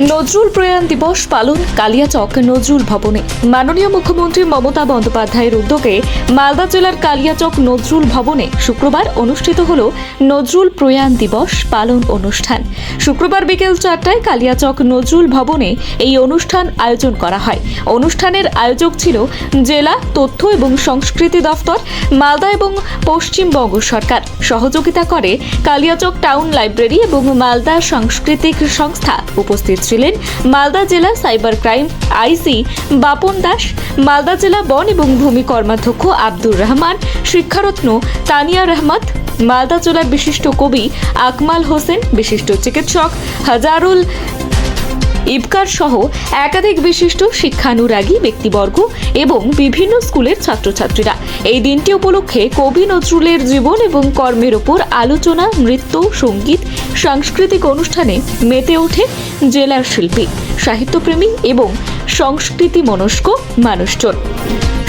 নজরুল প্রয়াণ দিবস পালন কালিয়াচক নজরুল ভবনে। মাননীয় মুখ্যমন্ত্রী মমতা বন্দ্যোপাধ্যায়ের উদ্যোগে মালদা জেলার কালিয়াচক নজরুল ভবনে শুক্রবার অনুষ্ঠিত হল নজরুল প্রয়াণ দিবস পালন অনুষ্ঠান। শুক্রবার বিকেল চারটায় কালিয়াচক নজরুল ভবনে এই অনুষ্ঠান আয়োজন করা হয়। অনুষ্ঠানের আয়োজক ছিল জেলা তথ্য এবং সংস্কৃতি দফতর, মালদা এবং পশ্চিমবঙ্গ সরকার। সহযোগিতা করে কালিয়াচক টাউন লাইব্রেরি এবং মালদা সাংস্কৃতিক সংস্থা উপস্থিত ছিলেন মালদা জেলা cyber crime IC Bapan Das, Malda জেলা বন এবং ভূমি কর্মাধ্যক্ষ আব্দুর রহমান, শিক্ষারত্ন তানিয়া রহমত, মালদা জেলার বিশিষ্ট কবি আকমাল হোসেন, বিশিষ্ট চিকিৎসক হাজারুল ইবকার সহ একাধিক বিশিষ্ট শিক্ষানুরাগী ব্যক্তিবর্গ এবং বিভিন্ন স্কুলের ছাত্রছাত্রীরা। এই দিনটি উপলক্ষে কবি নজরুলের জীবন এবং কর্মের ওপর আলোচনা, নৃত্য, সংগীত, সাংস্কৃতিক অনুষ্ঠানে মেতে ওঠে জেলার শিল্পী, সাহিত্যপ্রেমী এবং সংস্কৃতি মনস্ক মানুষজন।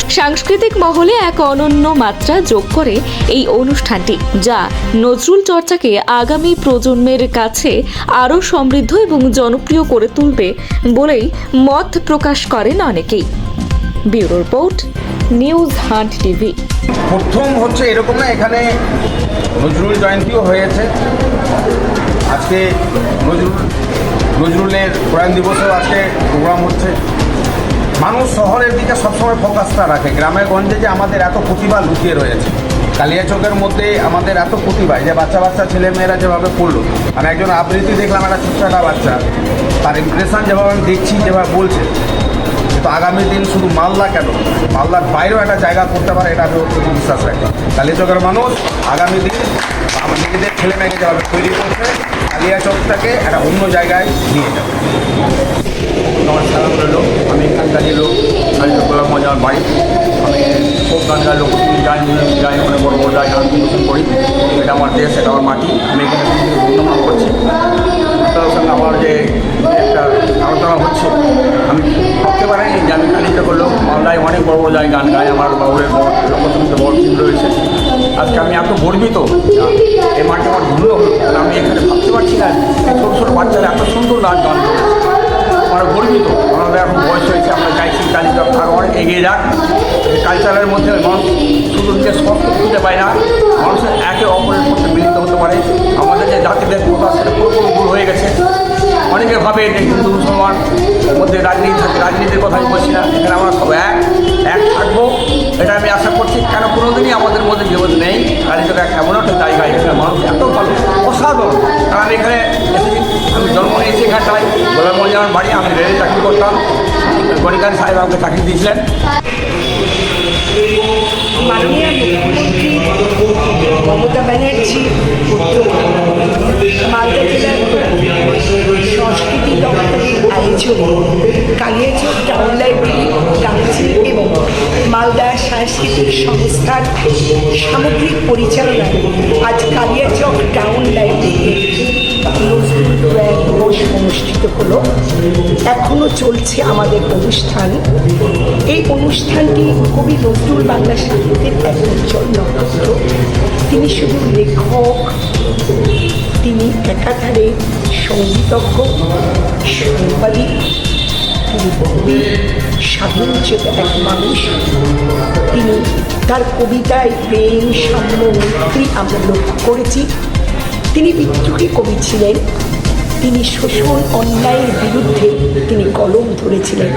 সাংস্কৃতিক মহলে এক অনন্য মাত্রা যোগ করে এই অনুষ্ঠানটি, যা নজরুল চর্চাকে আগামী প্রজন্মের কাছে আরও সমৃদ্ধ এবং জনপ্রিয় করে তুলবে বলেই মত প্রকাশ করেন অনেকেই। Bureau report, news hunt TV. প্রথম হচ্ছে এরকম না, এখানে নজরুল জয়ন্তীও হয়েছে। আজকে নজরুল, নজরুলের প্রয়াণ দিবসেও আজকে প্রোগ্রাম হচ্ছে। মানুষ শহরের দিকে সবসময় ফোকাসটা রাখে। গ্রামে গঞ্জে যে আমাদের এত প্রতিভা লুকিয়ে রয়েছে। কালিয়াচকের মধ্যে আমাদের এত প্রতিভা যে বাচ্চা বাচ্চা ছেলেমেয়েরা যেভাবে পড়ল। মানে একজন আবৃত্তি দেখলাম, একটা ছোট্ট একটা বাচ্চা। তার ইমপ্রেশন যেভাবে আমি দেখছি, যেভাবে বলছে তো আগামী দিন শুধু মালদা কেন? মালদার বাইরেও একটা জায়গা করতে পারে, এটা আমি অত্যন্ত বিশ্বাস রাখি। কালিয়াচকের মানুষ আগামী দিন আমার নিজেদের ছেলে মেয়েকে যেভাবে তৈরি করছে কালিয়াচকটাকে একটা অন্য জায়গায় নিয়ে যাবে। আমার মজার বাড়ি। আমি খুব গান গাই লোক গান গাই অনেক বড় বড় গান গান করি। এটা আমার দেশ, এটা আমার মাটি। আমি এখানে বর্তমান করছি। তার সঙ্গে আমার যে একটা আলোচনা হচ্ছে, আমি ভাবতে পারিনি যে আমি কালীচক লোক মালদায় অনেক বড় বড় জায়গায় গান গাই। আমার বাবুরের বড় লোকসংখ্যা বড় টিম রয়েছে। আজকে আমি এত গর্বিত এই মাটি আমার ধন্য হলো। আমি এখানে ভাবতে পারছি না ছোটো ছোটো বাচ্চারা এত সুন্দর নাচ গান করছে আমার গর্বিত। আমাদের এখন বয়স এগিয়ে যাক। কালচারের মধ্যে মানুষ শুধু নিজের স্পষ্ট খুঁজে পায় না মানুষের একে অপরের মধ্যে মিলিত হতে পারে। আমাদের যে জাতিদের কথা সেটা পুরোপুরি দূর হয়ে গেছে। অনেকে ভাবে যে হিন্দু, মুসলমান মধ্যে রাজনীতি থাকে রাজনীতির কথা আমি বলছি না, এখানে আমরা সব এক এক থাকব। এটা আমি আশা করছি, কেন কোনোদিনই আমাদের মধ্যে বিরোধ নেই। কালীচক এক এমন একটা জায়গা, এখানে মানুষ এত ভালো, অসাধারণ। কারণ আমি এখানে এসেছি, আমি জন্ম নিয়েছি এখানটায়। গোলামগঞ্জ আমার বাড়ি, আমি রেলে চাকরি করতাম। গণিকান সাহেব আমাকে চাকরি দিয়েছিলেন। মমতা ব্যানার্জি, মালদা জেলার সংস্কৃতি দপ্তরের আয়োজনে কালিয়াচক টাউন লাইব্রেরি কাউন্সিল এবং মালদা সাংস্কৃতিক সংস্থার সামগ্রিক পরিচালনায় আজ কালিয়াচক টাউন অনুষ্ঠিত হলো। এখনও চলছে আমাদের অনুষ্ঠান। এই অনুষ্ঠানটি কবি নজরুল বাংলা সাহিত্যের এক উজ্জ্বল নক্ষত্র। তিনি শুধু লেখক, তিনি একাধারে সঙ্গীতজ্ঞ, সাংবাদিক, তিনি কবি স্বাধীন চেতা এক মানুষ। তিনি তার কবিতায় প্রেম, সাম্য মৈত্রী আমরা লক্ষ্য করেছি। তিনি বিদ্রোহী কবি ছিলেন। তিনি শোষণ অন্যায়ের বিরুদ্ধে তিনি কলম ধরেছিলেন।